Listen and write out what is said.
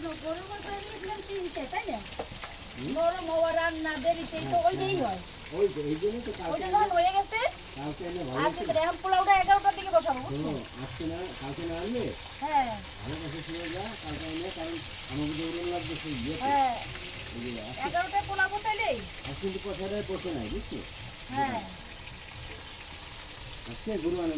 গরুর মাংস এনেছিলাম তিনটে, তাই না? নরম হওয়া রান্না দেরিতেই তো ওইটাই হয়। ওই তো এই জন্যই তো কালকে ওইটা যখন হয়ে হ্যাঁ। ইয়েতে। হ্যাঁ। ওই যে আজকে- এগারোটায় পোলাবো তাইলেই? আজকে কিন্তু কথাটাই পড়ছে নাই বুঝছ? হ্যাঁ। আজকে গুরু আনে